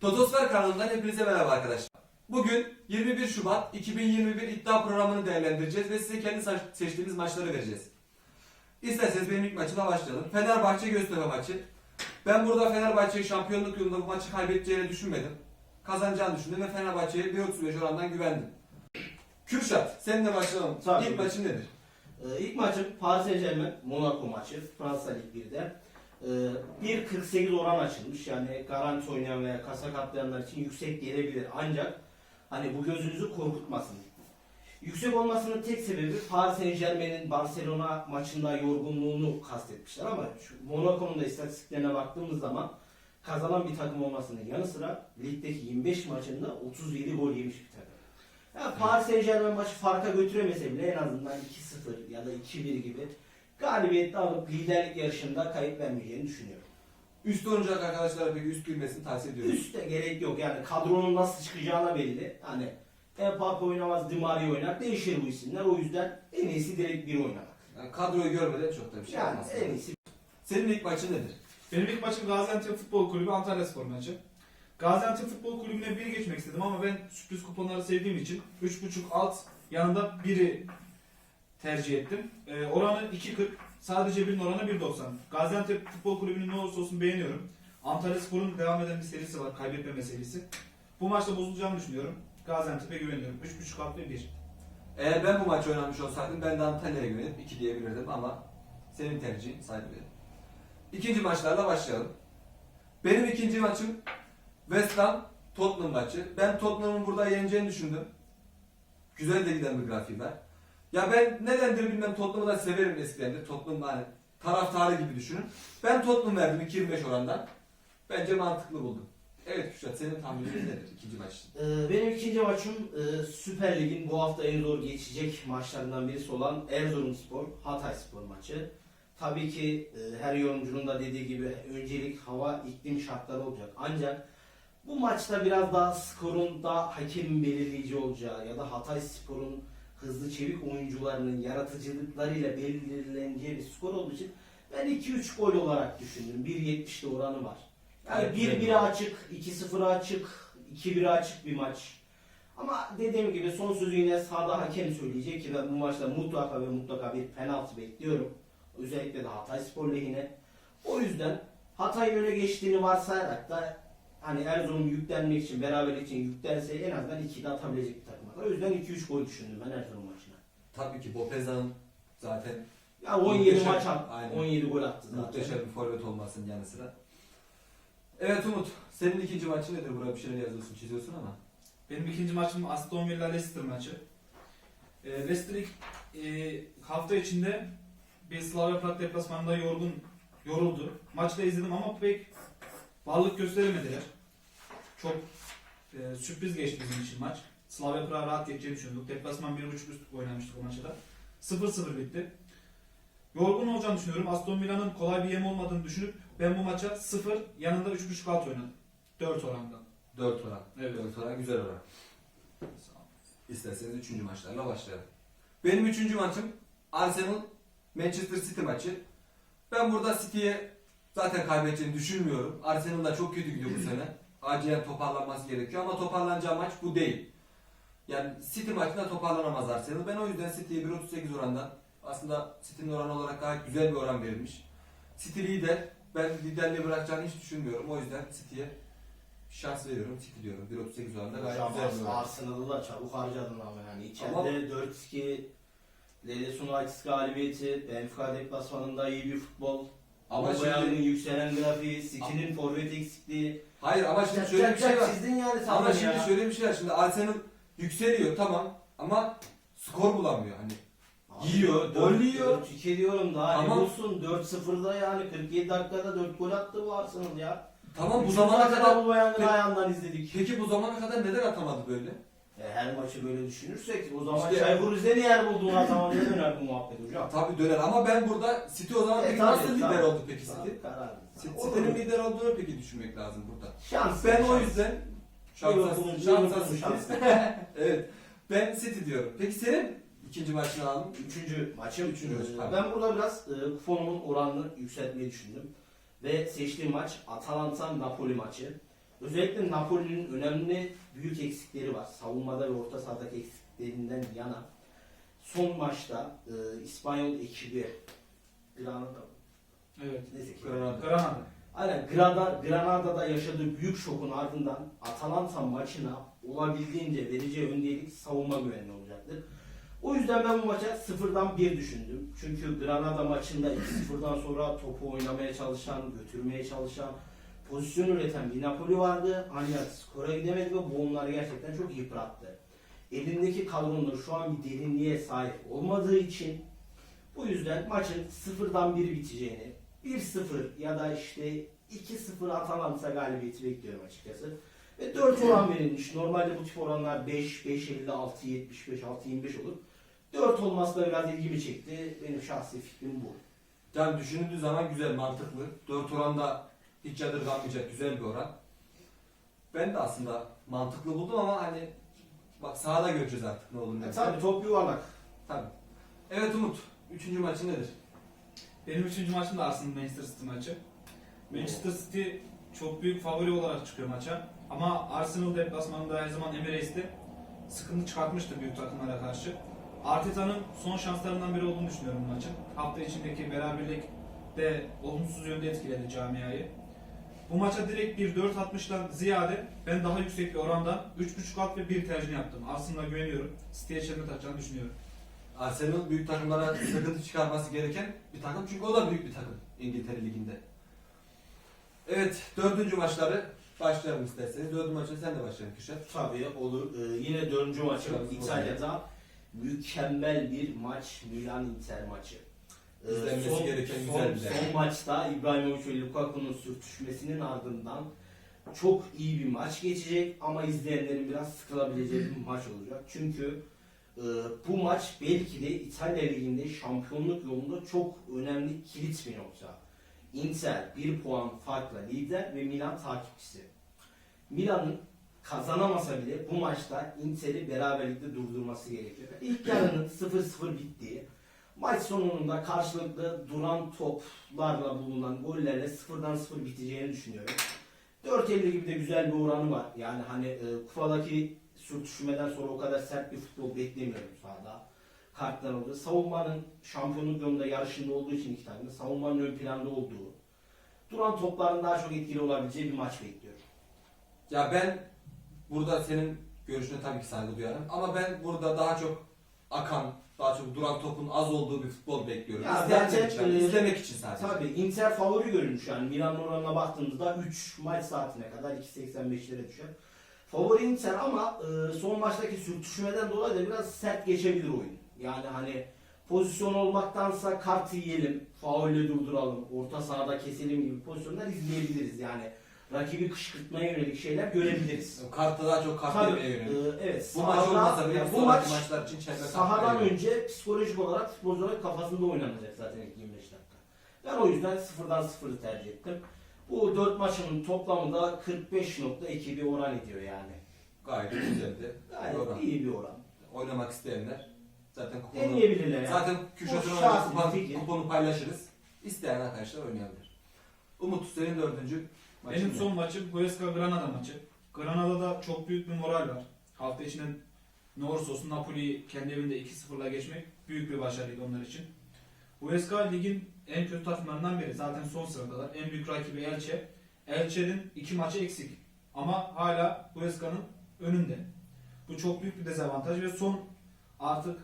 Totosfer kanalından hepinize merhaba arkadaşlar. Bugün 21 Şubat 2021 iddia programını değerlendireceğiz ve size kendi seçtiğimiz maçları vereceğiz. İsterseniz benim ilk maçıma başlayalım. Fenerbahçe Göztepe maçı. Ben burada Fenerbahçe'yi şampiyonluk yolunda bu maçı kaybedeceğini düşünmedim. Kazanacağını düşündüm ve Fenerbahçe'ye 1.35 orandan güvendim. Kürşat, seninle başlayalım. Tabii. İlk maçın nedir? Ee, ilk maçım Paris Saint Germain Monaco maçı Fransa Lig 1'de. Ee, 1.48 oran açılmış yani garanti oynayan veya kasa katlayanlar için yüksek gelebilir ancak hani bu gözünüzü korkutmasın. Yüksek olmasının tek sebebi Paris Saint Germain'in Barcelona maçında yorgunluğunu kastetmişler ama Monaco'nun da istatistiklerine baktığımız zaman kazanan bir takım olmasının yanı sıra ligdeki 25 maçında 37 gol yemiş bir takım. Ya Paris Saint Germain maçı farka götüremese bile en azından 2-0 ya da 2-1 gibi galibiyetli alıp liderlik yarışında kayıp vermeyeceğini düşünüyorum. Üst oynayacak arkadaşlara peki üst girmesini tavsiye ediyorum. Üste gerek yok yani kadronun nasıl çıkacağına belli. Hani Mbappe oynamaz, Di Maria oynar. Değişir bu isimler. O yüzden en iyisi direkt bir oynamak. Yani kadroyu görmeden çok da bir şey Yani en iyisi Senin ilk maçın nedir? Benim ilk maçım Gaziantep Futbol Kulübü Antalya Spor maçı. Gaziantep Futbol Kulübü'ne bir geçmek istedim ama ben sürpriz kuponları sevdiğim için 3.5 alt yanında biri tercih ettim. Ee, oranı 2.40. Sadece birinin oranı 1.90. Gaziantep Futbol Kulübü'nün ne olursa olsun beğeniyorum. Antalya Spor'un devam eden bir serisi var. Kaybetmeme serisi. Bu maçta bozulacağını düşünüyorum. Gaziantep'e güveniyorum. 3.5 alt ve 1. Eğer ben bu maçı oynamış olsaydım ben de Antalya'ya güvenip 2 diyebilirdim ama senin tercihin saygı veririm. İkinci maçlarla başlayalım. Benim ikinci maçım West Ham Tottenham maçı. Ben Tottenham'ın burada yeneceğini düşündüm. Güzel de giden bir grafiği var. Ya ben nedendir bilmem Tottenham'ı da severim eskiden de. Tottenham hani taraftarı gibi düşünün. Ben Tottenham verdim 2.25 orandan. Bence mantıklı buldum. Evet Küşat senin tahminin nedir ikinci maç için? Ee, benim ikinci maçım e, Süper Lig'in bu hafta en zor geçecek maçlarından birisi olan Erzurumspor Hatay Spor maçı. Tabii ki e, her yorumcunun da dediği gibi öncelik hava iklim şartları olacak. Ancak bu maçta biraz daha skorun da hakemin belirleyici olacağı ya da Hatay Spor'un hızlı çevik oyuncularının yaratıcılıklarıyla belirleneceği bir skor olduğu için ben 2-3 gol olarak düşündüm. 1.70'de oranı var. Yani Evet, güzel 1-1'e açık, 2-0'a açık, 2-1'e açık bir maç. Ama dediğim gibi son sözü yine sahada hakem söyleyecek ki ben bu maçta mutlaka ve mutlaka bir penaltı bekliyorum. Özellikle de Hatay Spor lehine. O yüzden Hatay'ın öne geçtiğini varsayarak da hani Erzurum yüklenmek için, beraberlik için yüklense en azından 2'de atabilecek bir takım. O yüzden 2-3 gol düşündüm ben Erzurum maçına. Tabii ki Bopeza'nın zaten Ya 17 Muhteşem, maç attı. aynen. 17 gol attı zaten. muhteşem bir forvet olmasının yanı sıra. Evet Umut, senin ikinci maçın nedir? Buraya bir şeyler yazıyorsun, çiziyorsun ama. Benim ikinci maçım Aston Villa Leicester maçı. Ee, Leicester ilk, e, hafta içinde bir Slavia Prag deplasmanında yorgun yoruldu. Maçta izledim ama pek varlık gösteremediler. Çok e, sürpriz geçti bizim için maç. Slavia Prag rahat geçeceğini düşündük. Deplasman 1.5 üst oynamıştık o maçta. 0-0 bitti. Yorgun olacağını düşünüyorum. Aston Villa'nın kolay bir yem olmadığını düşünüp ben bu maça 0 yanında 3.5 alt oynadım. 4 oranda. 4 oran. Evet. 4 oran güzel oran. İsterseniz üçüncü maçlarla başlayalım. Benim üçüncü maçım Arsenal Manchester City maçı. Ben burada City'ye zaten kaybedeceğini düşünmüyorum. Arsenal da çok kötü gidiyor bu sene. Acilen toparlanması gerekiyor ama toparlanacağı maç bu değil. Yani City maçında toparlanamaz Arsenal. Ben o yüzden City'ye 1.38 orandan aslında City'nin oranı olarak gayet güzel bir oran verilmiş. City lider. Ben liderliği bırakacağını hiç düşünmüyorum. O yüzden City'ye şans veriyorum. City diyorum. 1.38 oranında gayet Hocam güzel bir oran. Arsenal'ı da çabuk harcadın ama yani. İçeride Ama- 4-2 Leeds United galibiyeti, Benfica deplasmanında iyi bir futbol. Ama Ama şimdi yükselen grafiği, City'nin forvet eksikliği. hayır ama şimdi şöyle bir şey var. çizdin yani sen Ama şimdi ya. şöyle bir şey var. Şimdi Arsenal yükseliyor tamam ama skor bulamıyor hani. Yiyor, gol yiyor. 4-2 diyorum daha Tamam. ne olsun 4-0'da yani 47 dakikada 4 gol attı bu Arsenal ya. Tamam bu Üçüncü zamana kadar bu bayanın Peki- ayağından izledik. peki bu zamana kadar neden atamadı böyle? E, her maçı böyle düşünürsek o zaman İşte- Çaykur Rize'nin yer bulduğuna zaman ne döner bu muhabbet hocam? Tabii döner ama ben burada City o zaman E, peki tabii, nasıl lider tabii. oldu peki City? Tabii, karar. City- City'nin lider olduğunu peki düşünmek lazım burada. Şans. Ben o şans. yüzden şansa, şansa evet. Ben City diyorum. Peki senin ikinci maçını aldın. Üçüncü maçım. Üçüncü maç, Ee, pardon. ben burada biraz e, kuponumun oranını yükseltmeyi düşündüm. Ve seçtiğim maç Atalanta-Napoli maçı. Özellikle Napoli'nin önemli büyük eksikleri var. Savunmada ve orta sahadaki eksiklerinden yana. Son maçta e, İspanyol ekibi Granada Evet. neyse ki. Granada. Granada. Aynen Granada, Granada'da yaşadığı büyük şokun ardından Atalanta maçına olabildiğince vereceği öncelik savunma güvenliği olacaktır. O yüzden ben bu maça sıfırdan bir düşündüm. Çünkü Granada maçında 2-0'dan sonra topu oynamaya çalışan, götürmeye çalışan, pozisyon üreten bir Napoli vardı. Ancak skora gidemedi ve bu onları gerçekten çok yıprattı. Elindeki kadronun şu an bir derinliğe sahip olmadığı için bu yüzden maçın sıfırdan bir biteceğini, 1-0 ya da işte 2-0 Atalanta galibiyeti bekliyorum açıkçası. Ve 4 oran verilmiş. Normalde bu tip oranlar 5, 5, 56, 75, 6, 25 olur. 4 olması da biraz ilgimi çekti. Benim şahsi fikrim bu. Yani düşünüldüğü zaman güzel, mantıklı. 4 oranda hiç yadırganmayacak güzel bir oran. Ben de aslında mantıklı buldum ama hani bak sahada göreceğiz artık ne olur ne E, tabii top yuvarlak. Tabii. Evet Umut, üçüncü maçın nedir? Benim üçüncü maçım da aslında Manchester City maçı. Manchester City çok büyük favori olarak çıkıyor maça. Ama Arsenal deplasmanında her zaman Emirates'te sıkıntı çıkartmıştı büyük takımlara karşı. Arteta'nın son şanslarından biri olduğunu düşünüyorum bu maçın. Hafta içindeki beraberlik de olumsuz yönde etkiledi camiayı. Bu maça direkt bir 4.60'dan ziyade ben daha yüksek bir orandan 3.5 alt ve 1 tercih yaptım. Arsenal'a güveniyorum. City'ye çelme takacağını düşünüyorum. Arsenal büyük takımlara sıkıntı çıkarması gereken bir takım çünkü o da büyük bir takım İngiltere Ligi'nde. Evet, dördüncü maçları başlayalım isterseniz. Dördüncü maçı sen de başlayalım Kürşat. Tabii olur. Ee, yine dördüncü maçı Tabii, İtalya'da mükemmel bir maç Milan Inter maçı. Ee, İzlenmesi gereken son, güzel bir Son maçta İbrahimovic ve Lukaku'nun sürtüşmesinin ardından çok iyi bir maç geçecek ama izleyenlerin biraz sıkılabileceği bir maç olacak. Çünkü e, bu maç belki de İtalya Ligi'nde şampiyonluk yolunda çok önemli kilit bir nokta. Inter bir puan farkla lider ve Milan takipçisi. Milan'ın kazanamasa bile bu maçta Inter'i beraberlikte durdurması gerekiyor. İlk yarının 0-0 bittiği, maç sonunda karşılıklı duran toplarla bulunan gollerle 0'dan 0 biteceğini düşünüyorum. 4.50 gibi de güzel bir oranı var. Yani hani e, kupadaki sürtüşmeden sonra o kadar sert bir futbol beklemiyorum sahada. Kartlar oldu. Savunmanın şampiyonluk yolunda yarışında olduğu için iki tane savunmanın ön planda olduğu, duran topların daha çok etkili olabileceği bir maç bekliyorum. Ya ben burada senin görüşüne tabii ki saygı duyarım ama ben burada daha çok akan, daha çok duran topun az olduğu bir futbol bekliyorum. Ya zaten, için, e, izlemek için sadece. Tabii Inter favori görünmüş yani Milan oranına baktığımızda 3 maç saatine kadar 2.85'lere düşer. Favori Inter ama e, son maçtaki sürtüşmeden dolayı da biraz sert geçebilir oyun. Yani hani pozisyon olmaktansa kart yiyelim, faulle durduralım, orta sahada keselim gibi pozisyonlar izleyebiliriz yani. Rakibi kışkırtmaya yönelik şeyler görebiliriz. Kartta daha çok kart Tabii, yemeye e, yönelik. evet. Bu maç sahada- olmasa bile yani bu maç maçlar için çelme sahadan önce psikolojik olarak futbolcuların kafasında oynanacak zaten ilk 25 dakika. Ben o yüzden sıfırdan sıfırı tercih ettim. Bu 4 maçın toplamı da 45.2 bir oran ediyor yani. Gayet güzeldi. Gayet Oran. iyi bir oran. Oynamak isteyenler zaten kuponu, Deneyebilirler yani. zaten Kürşat'ın Bu oynadığı şahsi kupon, fikir. kuponu paylaşırız. İsteyen arkadaşlar oynayabilir. Umut senin dördüncü maçın Benim ne? son maçım Huesca Granada maçı. Granada'da çok büyük bir moral var. Hafta içinde ne olursa olsun Napoli'yi kendi evinde 2-0'la geçmek büyük bir başarıydı onlar için. Huesca ligin en kötü takımlarından biri. Zaten son sıradalar. En büyük rakibi Elche. Elche'nin iki maçı eksik. Ama hala Huesca'nın önünde. Bu çok büyük bir dezavantaj ve son artık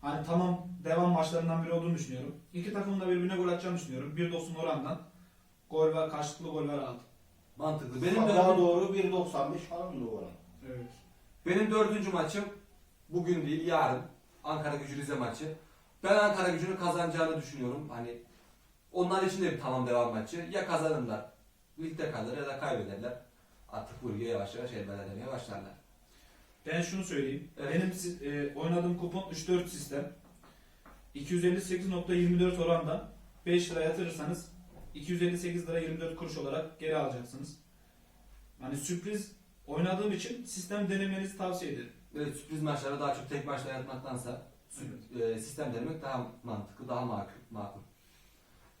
hani tamam devam maçlarından biri olduğunu düşünüyorum. İki takımın da birbirine gol atacağını düşünüyorum. 1.90 orandan gol var, karşılıklı gol var aldı. Mantıklı. Benim Daha dördüncü, doğru 1.95 falan da oran. Evet. benim dördüncü maçım bugün değil yarın. Ankara gücü Rize maçı. Ben Ankara gücünün kazanacağını düşünüyorum. Hani onlar için de bir tamam devam maçı. Ya kazanırlar, ligde kalır ya da kaybederler. Artık bu lige yavaş yavaş elveda demeye başlarlar. Ben şunu söyleyeyim. Evet. Benim e, oynadığım kupon 3-4 sistem. 258.24 orandan 5 lira yatırırsanız 258 lira 24 kuruş olarak geri alacaksınız. Yani sürpriz oynadığım için sistem denemenizi tavsiye ederim. Evet, sürpriz maçlara daha çok tek maçla yatmaktansa e, sistem denemek daha mantıklı, daha makul. makul.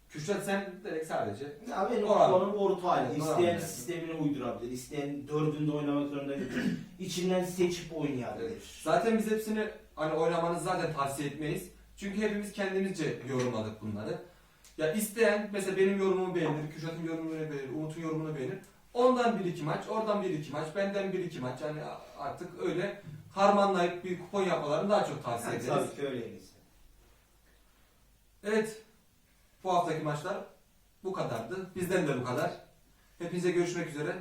Kürşat sen direkt sadece Ya benim Oran. kullanım orta hali. Oran İsteyen yani. sistemini uydurabilir. İsteyen dördünde oynamak zorunda değil. İçinden seçip oynayabilir. Zaten biz hepsini hani oynamanızı zaten tavsiye etmeyiz. Çünkü hepimiz kendimizce yorumladık bunları. Ya isteyen mesela benim yorumumu beğenir, Kürşat'ın yorumunu beğenir, Umut'un yorumunu beğenir. Ondan bir iki maç, oradan bir iki maç, benden bir iki maç. Yani artık öyle harmanlayıp bir kupon yapmalarını daha çok tavsiye Yani ederiz. tabii ki. Evet. Bu haftaki maçlar bu kadardı. Bizden de bu kadar. Hepinize görüşmek üzere.